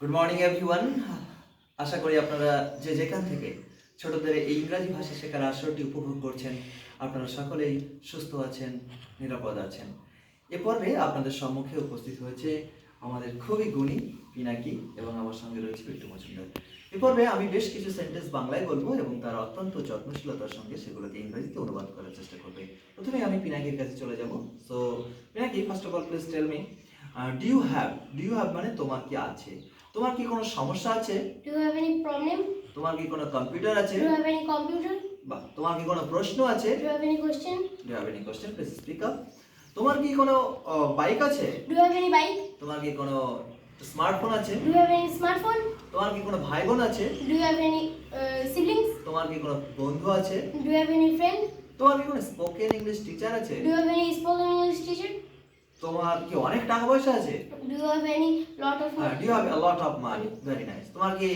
Good morning everyone আশা করি আপনারা যে যেখান থেকে ছোটদের এই ইংরাজি ভাষা শেখার আসরটি উপভোগ করছেন, আপনারা সকলেই সুস্থ আছেন, নিরাপদ আছেন। এ পর্বে আপনাদের সম্মুখে উপস্থিত হয়েছে আমাদের খুবই গুণী পিনাকি এবং আমার সঙ্গে রয়েছে বিট্টু মজুমদার। এ পর্বে আমি বেশ কিছু সেন্টেন্স বাংলায় বলব এবং তার অত্যন্ত যত্নশীলতার সঙ্গে সেগুলোকে ইংরেজিতে অনুবাদ করার চেষ্টা করবে। প্রথমে আমি পিনাকির কাছে চলে যাব। So Pinaki first of all please tell me do you have do you have মানে তোমার কি আছে তোমার কি কোনো সমস্যা আছে Do you have any problem? তোমার কি কোনো কম্পিউটার আছে Do you have any computer? বা তোমার কি কোনো প্রশ্ন আছে Do you have any question? Do have any question please speak up তোমার কি কোনো বাইক আছে Do you have any bike? তোমার কি কোনো স্মার্টফোন আছে Do you have any smartphone? তোমার কি কোনো ভাই বোন আছে Do you have any uh, siblings? তোমার কি কোনো বন্ধু আছে Do you have any friend? তোমার কি কোনো স্পোকেন ইংলিশ টিচার আছে Do you have any spoken English teacher? তোমার কি অনেক টাকা পয়সা আছে? Do you have any lot of do you have a lot of money very nice তোমার কি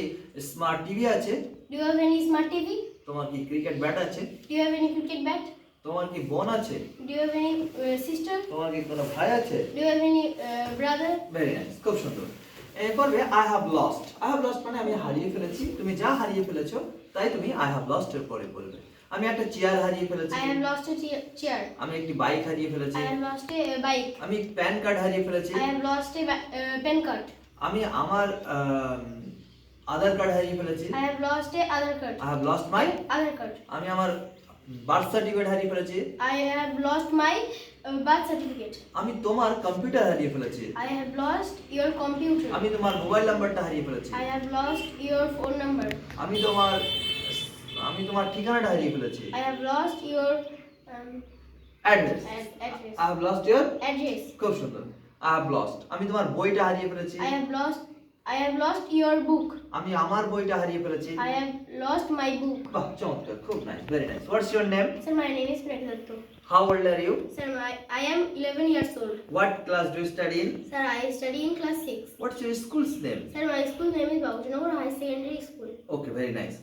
স্মার্ট টিভি আছে? Do you have any smart TV? তোমার কি ক্রিকেট ব্যাট আছে? Do you have any cricket bat? তোমার কি বোন আছে? Do you have any uh, sister? তোমার কি কোনো ভাই আছে? Do you have any uh, brother? Very nice খুব সুন্দর। এই I have lost I have lost মানে আমি হারিয়ে ফেলেছি। তুমি যা হারিয়ে ফেলেছো তাই তুমি আই হ্যাভ লস্ট এর পরে বলবে। আমি একটা চেয়ার হারিয়ে ফেলেছি I have lost a che- chair. আমি একটি বাইক হারিয়ে ফেলেছি I have lost a uh, bike. আমি প্যান কার্ড হারিয়ে ফেলেছি I have lost a ba- uh, pen card. আমি আমার আধার কার্ড হারিয়ে ফেলেছি I have lost a other card. I have lost my Other card. আমি আমার বার্থ সার্টিফিকেট হারিয়ে ফেলেছি I have lost my uh, birth certificate. আমি তোমার কম্পিউটার হারিয়ে ফেলেছি I have lost your computer. আমি তোমার মোবাইল নাম্বারটা হারিয়ে ফেলেছি I have lost your phone number. আমি তোমার আমি তোমার ঠিকানাটা হারিয়ে ফেলেছি I have lost your um, address. I have lost your Address. খুব সুন্দর আই হ্যাভ লস্ট আমি তোমার বইটা হারিয়ে ফেলেছি I have lost. I have lost your book. আমি আমার বইটা হারিয়ে ফেলেছি I have lost my book. বাহ চমৎকার খুব nice very nice what's your name Sir, my name is Prathattu. How old are you Sir, my, I am 11 years old. What class do you study in Sir, I study in class 6. What's your schools name Sir, my school name is Babujanagar High Secondary School. Okay very nice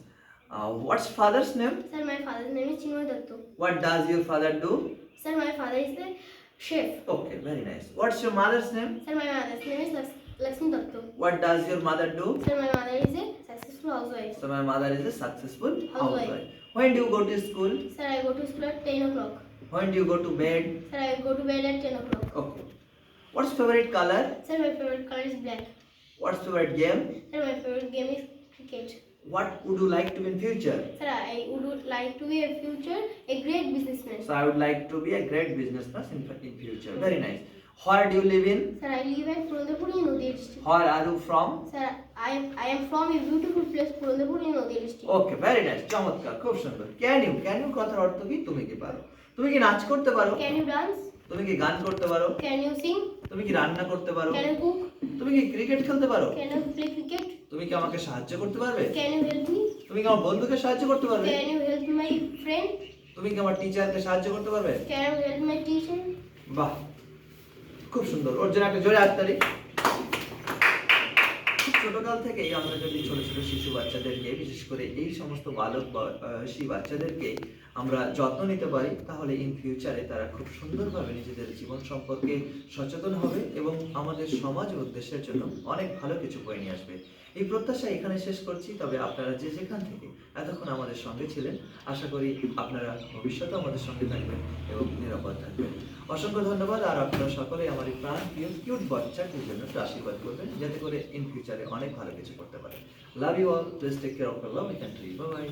Uh, what's father's name? Sir, my father's name is Chinmay Dattu. What does your father do? Sir, my father is a chef. Okay, very nice. What's your mother's name? Sir, my mother's name is Lakshmi Dattu. What does your mother do? Sir, my mother is a successful housewife. So, my mother is a successful housewife. housewife. When do you go to school? Sir, I go to school at 10 o'clock. When do you go to bed? Sir, I go to bed at 10 o'clock. Okay. What's favorite color? Sir, my favorite color is black. What's favorite game? Sir, my favorite game is cricket. What would you like to be in future? Sir, I would like to be a future a great businessman. So I would like to be a great businessman in, in future. Very nice. Where do you live in? Sir, I live at Purandapur in Nadia district. Where are you from? Sir, I am I am from a beautiful place Purandapur in Nadia district. Okay very nice চমৎকার খুব সুন্দর can you can you কথার অর্থ কি তুমি কি পারো তুমি কি নাচ করতে পারো Can you dance? তুমি কি গান করতে পারো Can you sing? তুমি কি রান্না করতে পারো Can you cook? তুমি কি ক্রিকেট খেলতে পারো Can you play cricket? তুমি কি আমাকে সাহায্য করতে পারবে Can you help me? তুমি কি আমার বন্ধুকে সাহায্য করতে পারবে Can you help my friend? তুমি কি আমার টিচারকে সাহায্য করতে পারবে Can you help my teacher? বাহ খুব সুন্দর ওর জন্য একটা জোরে হাততালি ছোটকাল থেকেই আমরা যদি ছোট ছোট শিশু বাচ্চাদেরকে বিশেষ করে এই সমস্ত বালক বয়সী বাচ্চাদেরকে আমরা যত্ন নিতে পারি তাহলে ইন ফিউচারে তারা খুব সুন্দরভাবে নিজেদের জীবন সম্পর্কে সচেতন হবে এবং আমাদের সমাজ ও দেশের জন্য অনেক ভালো কিছু বয়ে নিয়ে আসবে এই প্রত্যাশা এখানে শেষ করছি, তবে আপনারা যে যেখান থেকে এতক্ষণ আমাদের সঙ্গে ছিলেন, আশা করি আপনারা ভবিষ্যতে আমাদের সঙ্গে থাকবেন এবং নিরাপদ থাকবেন। অসংখ্য ধন্যবাদ, আর আপনারা সকলে আমার এই প্রাণ প্রিয় কিউট বাচ্চাটির জন্য একটু আশীর্বাদ করবেন, যাতে করে ইন ফিউচারে অনেক ভালো কিছু করতে পারে love you all please take care of love country bye bye